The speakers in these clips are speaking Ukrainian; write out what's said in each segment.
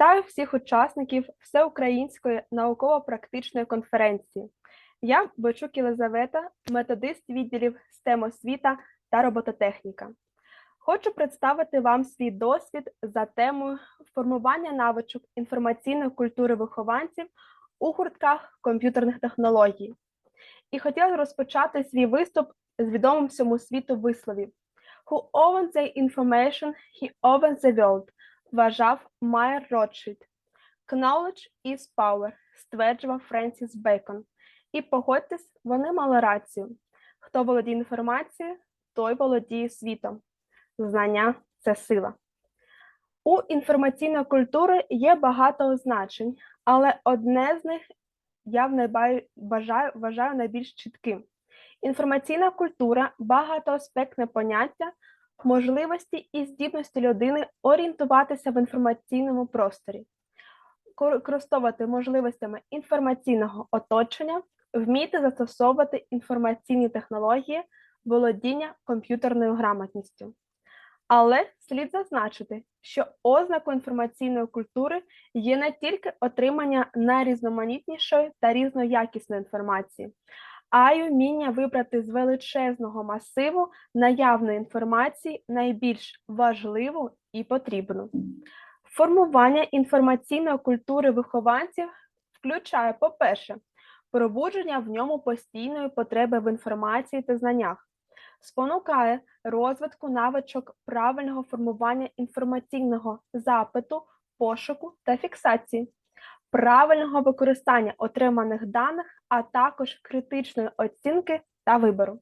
Вітаю всіх учасників Всеукраїнської науково-практичної конференції. Я Бойчук Єлизавета, методист відділів STEM освіта та робототехніка. Хочу представити вам свій досвід за темою формування навичок інформаційної культури вихованців у гуртках комп'ютерних технологій. І хотіла розпочати свій виступ з відомим всьому світу висловів Who owns the information, he owns the world вважав Майер Ротшильд. Knowledge is power, стверджував Френсіс Бейкон. І погодьтесь, вони мали рацію. Хто володіє інформацією, той володіє світом. Знання це сила. У інформаційної культури є багато означень, але одне з них я вважаю, вважаю найбільш чітким. Інформаційна культура багатоаспектне поняття, можливості і здібності людини орієнтуватися в інформаційному просторі, користувати можливостями інформаційного оточення, вміти застосовувати інформаційні технології, володіння комп'ютерною грамотністю. Але слід зазначити, що ознакою інформаційної культури є не тільки отримання найрізноманітнішої та різноякісної інформації, а й уміння вибрати з величезного масиву наявної інформації найбільш важливу і потрібну. Формування інформаційної культури вихованців включає, по-перше, пробудження в ньому постійної потреби в інформації та знаннях, спонукає розвитку навичок правильного формування інформаційного запиту, пошуку та фіксації правильного використання отриманих даних, а також критичної оцінки та вибору.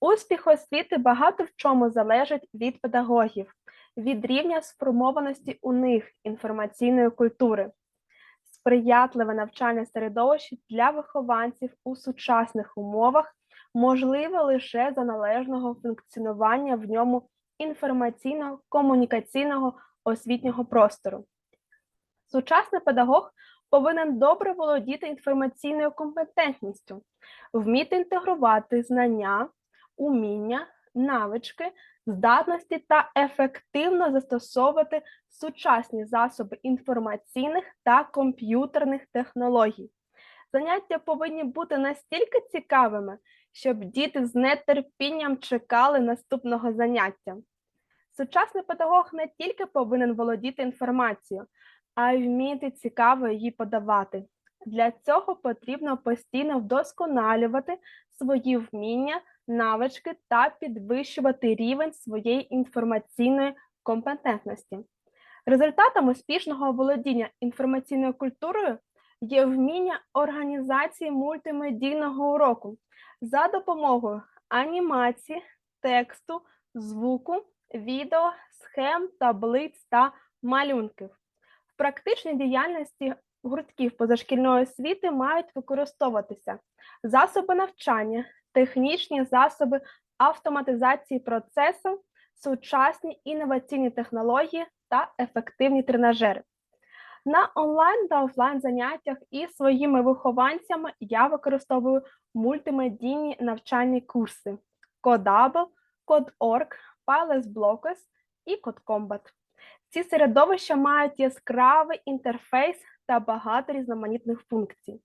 Успіх освіти багато в чому залежить від педагогів, від рівня сформованості у них інформаційної культури, сприятливе навчальне середовище для вихованців у сучасних умовах можливе лише за належного функціонування в ньому інформаційно комунікаційного освітнього простору. Сучасний педагог повинен добре володіти інформаційною компетентністю, вміти інтегрувати знання, уміння, навички, здатності та ефективно застосовувати сучасні засоби інформаційних та комп'ютерних технологій. Заняття повинні бути настільки цікавими, щоб діти з нетерпінням чекали наступного заняття. Сучасний педагог не тільки повинен володіти інформацією, а й вміти цікаво її подавати. Для цього потрібно постійно вдосконалювати свої вміння, навички та підвищувати рівень своєї інформаційної компетентності. Результатом успішного володіння інформаційною культурою є вміння організації мультимедійного уроку за допомогою анімації, тексту, звуку, відео, схем, таблиць та малюнків практичній діяльності гуртків позашкільної освіти мають використовуватися засоби навчання, технічні засоби автоматизації процесу, сучасні інноваційні технології та ефективні тренажери. На онлайн та офлайн заняттях із своїми вихованцями я використовую мультимедійні навчальні курси Codable, CodeOrg, PilesBlockers і CodeCombat. Ці середовища мають яскравий інтерфейс та багато різноманітних функцій.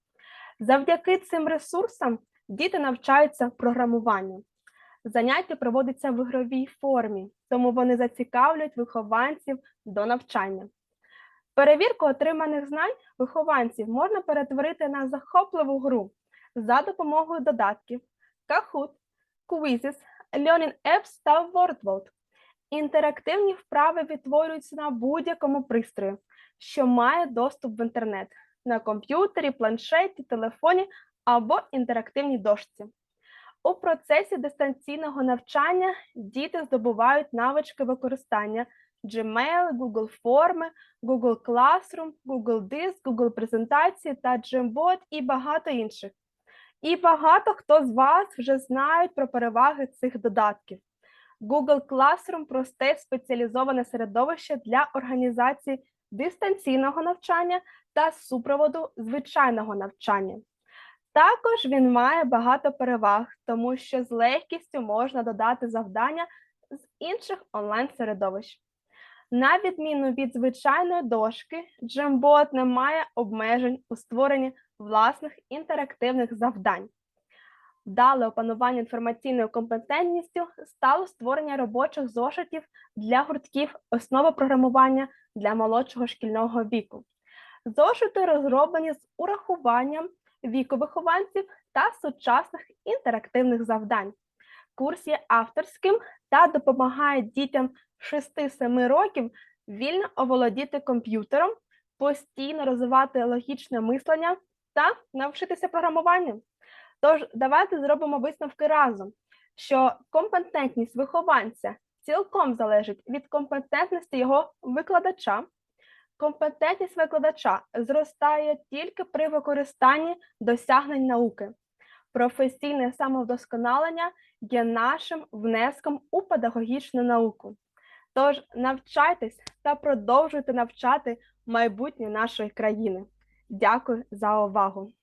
Завдяки цим ресурсам діти навчаються програмуванню. Заняття проводяться в ігровій формі, тому вони зацікавлюють вихованців до навчання. Перевірку отриманих знань вихованців можна перетворити на захопливу гру за допомогою додатків Kahoot, Quizzes, Learning Apps та WordVote. Інтерактивні вправи відтворюються на будь-якому пристрої, що має доступ в інтернет на комп'ютері, планшеті, телефоні або інтерактивній дошці. У процесі дистанційного навчання діти здобувають навички використання Gmail, Google Форми, Google Classroom, Google Диск, Google презентації та Gmbot і багато інших. І багато хто з вас вже знають про переваги цих додатків. Google Classroom просте спеціалізоване середовище для організації дистанційного навчання та супроводу звичайного навчання. Також він має багато переваг, тому що з легкістю можна додати завдання з інших онлайн-середовищ. На відміну від звичайної дошки, Jamboard не має обмежень у створенні власних інтерактивних завдань. Вдале опанування інформаційною компетентністю стало створення робочих зошитів для гуртків основи програмування для молодшого шкільного віку. Зошити розроблені з урахуванням віку вихованців та сучасних інтерактивних завдань. Курс є авторським та допомагає дітям 6-7 років вільно оволодіти комп'ютером, постійно розвивати логічне мислення та навчитися програмуванню. Тож давайте зробимо висновки разом, що компетентність вихованця цілком залежить від компетентності його викладача. Компетентність викладача зростає тільки при використанні досягнень науки. Професійне самовдосконалення є нашим внеском у педагогічну науку. Тож навчайтесь та продовжуйте навчати майбутнє нашої країни. Дякую за увагу!